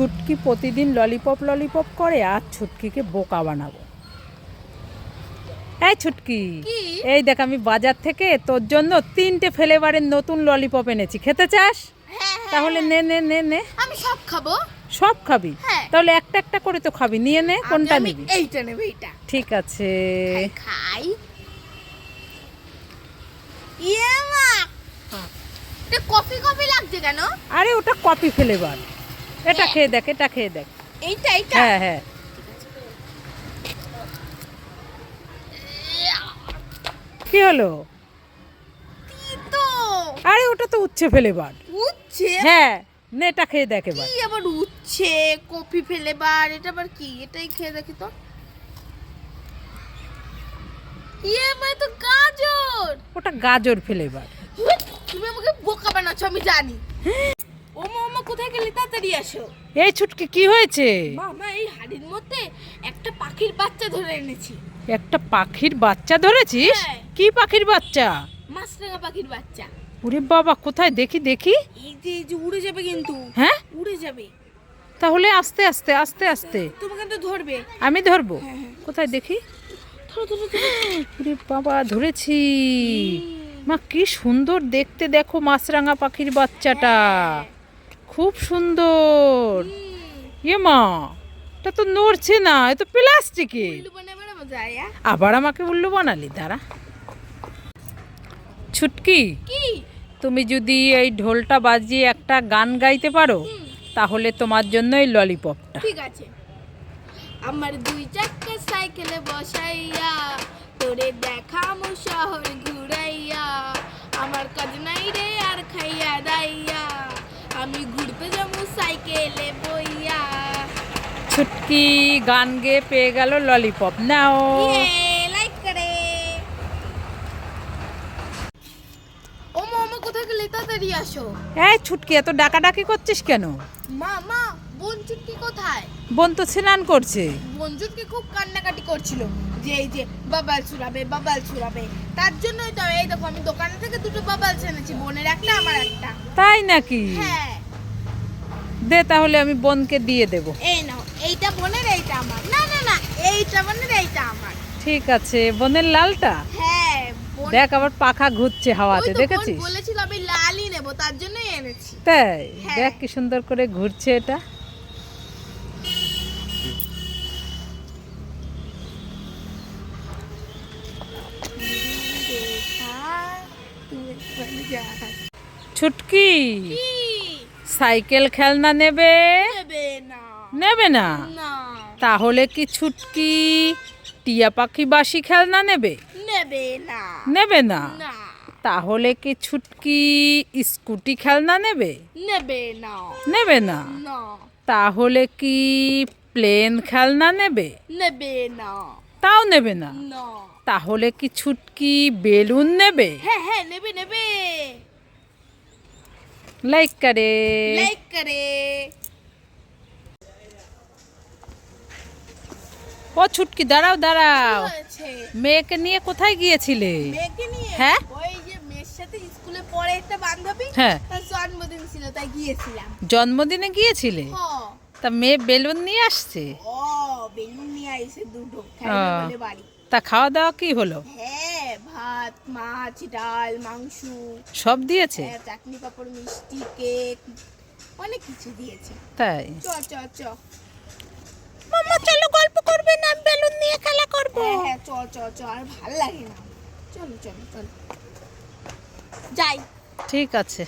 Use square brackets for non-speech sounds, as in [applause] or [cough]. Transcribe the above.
ছুটকি প্রতিদিন lollipop lollipop করে আর ছুটকিকে বোকা বানাবো। এই ছুটকি এই দেখ আমি বাজার থেকে তোর জন্য তিনটে ফ্লেভারের নতুন ললিপপ এনেছি খেতে চাস? হ্যাঁ তাহলে নে নে নে নে। আমি সব খাব। সব খাবি? হ্যাঁ। তাহলে একটা একটা করে তো খাবি নিয়ে নে কোনটা নিবি? এইটা নেব এইটা। ঠিক আছে। খাই ইয়ে মা! এটা কফি কফি লাগছে কেন? আরে ওটা কপি ফ্লেভার। এটা খেয়ে দেখ এটা খেয়ে দেখ। এইটা এইটা? হ্যাঁ হ্যাঁ। কি হলো? আরে ওটা তো উচ্ছে ফ্লেভার উচ্ছে? হ্যাঁ নে এটা খেয়ে দেখ এবার। কি আবার উচ্ছে? কফি ফেলে বার এটা আবার কি? এটাই খেয়ে দেখি তো। ইয়ে মানে তো গাজর। ওটা গাজর ফ্লেভার হুট, তুমি আমাকে বোকা বানাচ্ছ আমি জানি। [laughs] কোথায় গেলি তাড়াতাড়ি আসো? এই ছুটকি কি হয়েছে? মামা এই হাড়ির মধ্যে একটা পাখির বাচ্চা ধরে এনেছি। একটা পাখির বাচ্চা ধরেছিস? হ্যাঁ। কি পাখির বাচ্চা? মাছরাঙা পাখির বাচ্চা। ওরে বাবা কোথায়? দেখি দেখি। এই যে এই যে উড়ে যাবে কিন্তু। হ্যাঁ? উড়ে যাবে। তাহলে আস্তে আস্তে আস্তে আস্তে। তোমাকে তো ধরবে। আমি ধরবো? হ্যাঁ, হ্যাঁ। কোথায়? দেখি। ধরো ধরো ধরো। ওরে বাবা ধরেছি। মা কি সুন্দর দেখতে দেখো মাছরাঙা পাখির বাচ্চাটা। খুব সুন্দর। ইয়ে মা এটা তো নড়ছে না এ তো আয়া? আবার আমাকে উল্লু বানালি দাঁড়া। ছুটকি তুমি যদি এই ঢোলটা বাজিয়ে একটা গান গাইতে পারো তাহলে তোমার জন্য এই ললিপপটা। ঠিক আছে। আমার দুই চাক্কা সাইকেলে বসাইয়া তোরে দেখামু শহর আমি ঘুরতে যাব সাইকেলে বইয়া। ছুটকি গান গেয়ে পেয়ে গেল ললিপপ। নাও। লাইক করে। ও মামা কোথায় গেলে? তাড়াতাড়ি আসো। এই ছুটকি এত ডাকাডাকি করছিস কেন? মা মা বোন ছুটকি কোথায়? বোন তো স্নান করছে। চুটকি খুব কান্নাকাটি করছিল। যে এই যে বাবাল ছুড়াবে বাবাল ছুড়াবে। তার জন্যই তো এই দেখো আমি দোকানে থেকে দুটো বাবাল এনেছি বোনের একটা আমার একটা। তাই নাকি? হ্যাঁ। দে তাহলে আমি বোনকে দিয়ে দেব। এই নাও এইটা বোনের এইটা আমার। না না না এইটা বোনের এইটা আমার। ঠিক আছে বোনের লালটা? হ্যাঁ বোন দেখ আবার পাখা ঘুরছে ওই হাওয়াতে তো বোন দেখেছিস? বলেছিল আমি লালই নেব তার জন্যই এনেছি। তাই? হ্যাঁ। দেখ কি সুন্দর করে ঘুরছে এটা। [laughs] ছুটকি? সাইকেল খেলনা নেবে? নেবে না। নেবে না? না। তাহলে কি ছুটকি টিয়া পাখি বাসি খেলনা নেবে? নেবে না। নেবে না? না। তাহলে কি ছুটকি স্কুটি খেলনা নেবে? নেবে না। নেবে না? না। তাহলে কি প্লেন খেলনা নেবে? নেবে না। তাও নেবে না। তাহলে কি ছুটকি বেলুন নেবে? হ্যাঁ হ্যাঁ নেবে নেবে। লাইক করে। লাইক করে। ও ছুটকি দাঁড়াও দাঁড়াও। মেয়েকে নিয়ে কোথায় গিয়েছিলে? মেয়েকে নিয়ে? হ্যাঁ? ওই যে মেয়ের সাথে স্কুলে পড়ে একটা বান্ধবী হ্যাঁ। তার জন্মদিন ছিল তাই গিয়েছিলাম। জন্মদিনে গিয়েছিলে? হ তা মেয়ে বেলুন নিয়ে আসছে? ও বেলুন নিয়ে আইসে দুটো বলে বাড়ি। তা খাওয়া দাওয়া কি হলো? হ্যাঁ ভাত মাছ ডাল মাংস। সব দিয়েছে? হ্যাঁ, চাটনি পাঁপড় মিষ্টি কেক অনেক কিছু দিয়েছে। তাই? চ চ চ। মাম্মা চলো গল্প করবে না বেলুন নিয়ে খেলা করব। হ্যাঁ হ্যাঁ চ চ চ আর ভালো লাগে না। চলো চলো চলো। যাই। ঠিক আছে।